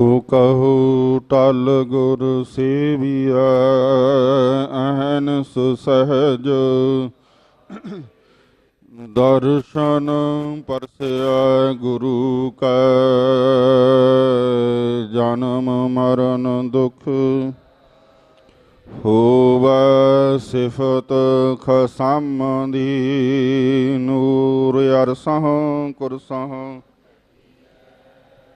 ਤੋ ਕਹੋ ਟਲ ਗੁਰ ਸੇਵੀਆ ਅਹਨਸ ਸਹਜ ਦਰਸ਼ਨ ਪਰਸਿਆ ਗੁਰੂ ਕੈ, ਜਨਮ ਮਰਨ ਦੁਖ ਹੋਵੈ, ਸਿਫਤ ਖਸਮ ਦੀ ਨੂਰ ਅਰਸਹ ਕੁਰਸਹ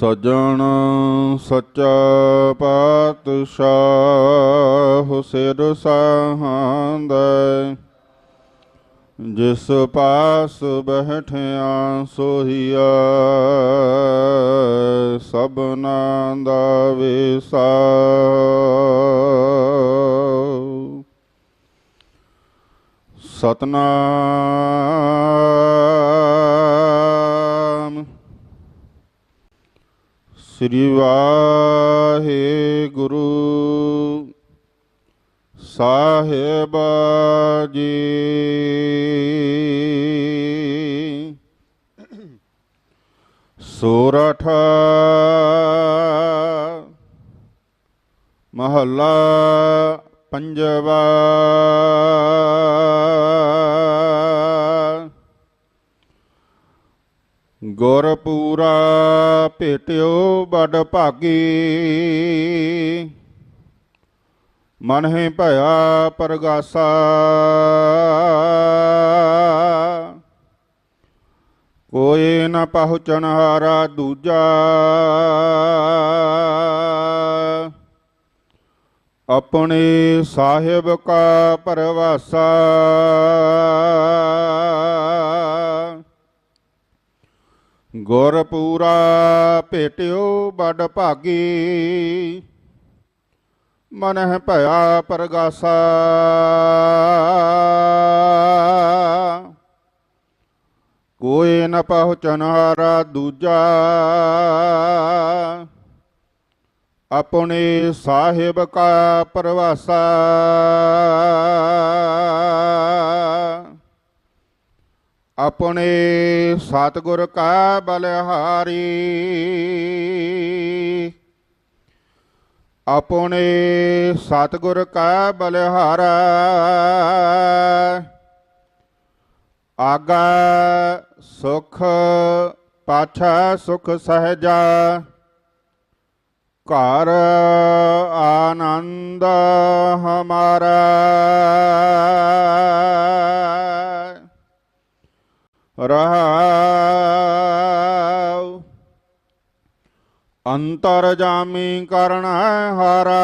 ਸਜਣ ਸੱਚਾ ਪਾਤਸ਼ਾਹ ਸਿਰ ਸਾਹਾਂਦਾ ਜਿਸ ਪਾਸ ਬਹਿਠਿਆ ਸੋਹੀਆ ਸਭਨਾਂ ਦਾ ਵਿਸਾ ਸਤਨਾਮ ਸ੍ਰੀ ਵਾਹਿਗੁਰੂ। ਸਾਹਿਬ ਜੀ। ਸੋਰਠ। ਮਹੱਲਾ ਪੰਜਵਾ। ਗੁਰਪੂਰਾ ਭੇਟਿਓ ਬੜ ਭਾਗੀ। ਮਨ ਹੈ ਭਇਆ ਪਰਗਾਸਾ। ਕੋਈ ਨ ਪਹੁੰਚਣ ਹਾਰਾ ਦੂਜਾ। ਆਪਣੇ ਸਾਹਿਬ ਕਾ ਪਰਵਾਸਾ। ਗੁਰਪੂਰਾ ਭੇਟਿਓ ਬੜ ਭਾਗੀ। ਮਨ ਹੈ ਭਇਆ ਪਰਗਾਸਾ। ਕੋਈ ਨ ਪਹੁੰਚਣ ਹਾਰਾ ਦੂਜਾ। ਆਪਣੇ ਸਾਹਿਬ ਕਾ ਪਰਵਾਸਾ। ਆਪਣੇ ਸਤਿਗੁਰ ਕਾ ਬਲਿਹਾਰੀ, ਆਪਣੇ ਸਤਿਗੁਰ ਕਾ ਬਲਿਹਾਰਾ, ਆਗਾ ਸੁਖ, ਪਾਛਾ ਸੁਖ ਸਹਜਾ, ਘਰ ਆਨੰਦ ਹਮਾਰਾ। ਰਹਾਉ। ਅੰਤਰ ਜਾਮੀ ਕਰਣ ਹਾਰਾ।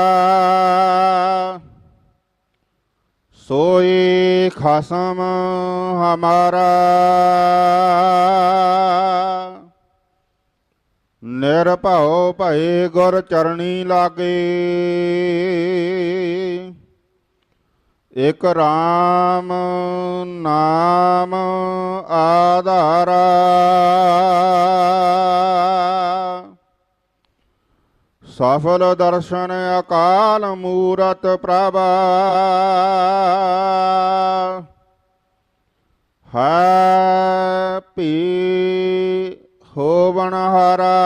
ਸੋਈ ਖਸਮ ਹਮਾਰਾ। ਨਿਰਭਉ ਭਏ ਗੁਰ ਚਰਣੀ ਲਾਗੇ। ਇਕ RAM ਨਾਮ ਆਧਾਰਾ। ਸਫਲ ਦਰਸ਼ਨ ਅਕਾਲ ਮੂਰਤ ਪ੍ਰਭ। ਹੈ ਪੀ ਹੋਵਣ ਹਾਰਾ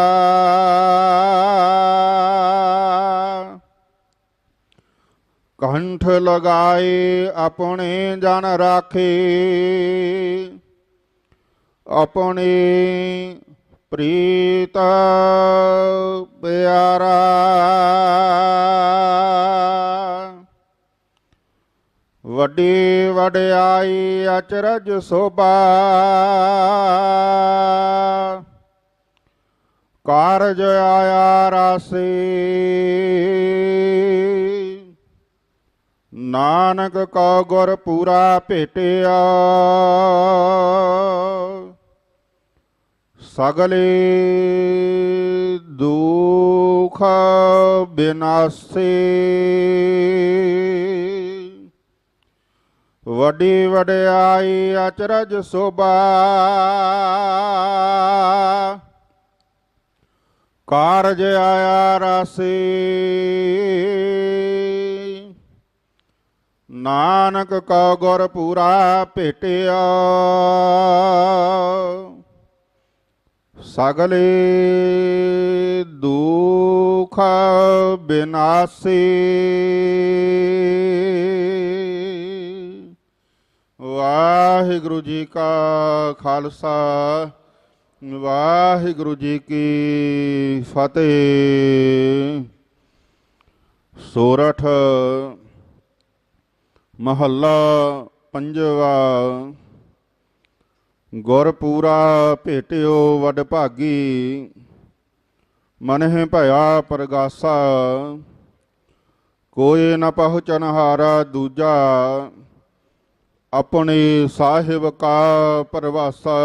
ਕੰਠ ਲਗਾਏ, ਆਪਣੇ ਜਨ ਰਾਖੇ। ਆਪਣੇ ਪ੍ਰੀਤ ਪਿਆਰਾ। ਵੱਡੀ ਵਡਿਆਈ ਅਚਰਜ ਸੋਭਾ। ਕਾਰਜ ਆਇਆ ਰਾਸੀ। ਨਾਨਕ ਕੋ ਗੁਰ ਪੂਰਾ ਭੇਟਿਆ। ਸਗਲੇ ਸਗਲੇ ਜਗਤ ਸੁਖ ਸਹਜਾ ਦੁਖ ਬਿਨਾਸੇ। ਵੱਡੀ ਵਡਿਆਈ ਅਚਰਜ ਸੋਭਾ। ਕਾਰਜ ਆਇਆ ਰਾਸੇ। ਨਾਨਕ ਕਾ ਗੁਰ ਪੂਰਾ ਭੇਟਿਆ। ਸਗਲੇ ਦੁਖ ਬਿਨਾਸੇ। ਵਾਹਿਗੁਰੂ ਜੀ ਕਾ ਖਾਲਸਾ, ਵਾਹਿਗੁਰੂ ਜੀ ਕੀ ਫਤਿਹ। ਸੋਰਠ ਮਹੱਲਾ ਪੰਜਵਾ ਗੁਰ ਭੇਟਿਓ ਵਡ ਭਾਗੀ, ਮਨਹਿ ਭਇਆ ਪ੍ਰਗਾਸਾ ਕੋਈ ਨ ਪਹੁੰਚਨ ਹਾਰਾ ਦੂਜਾ, ਆਪਣੇ ਸਾਹਿਬ ਕਾ ਪਰਵਾਸਾ।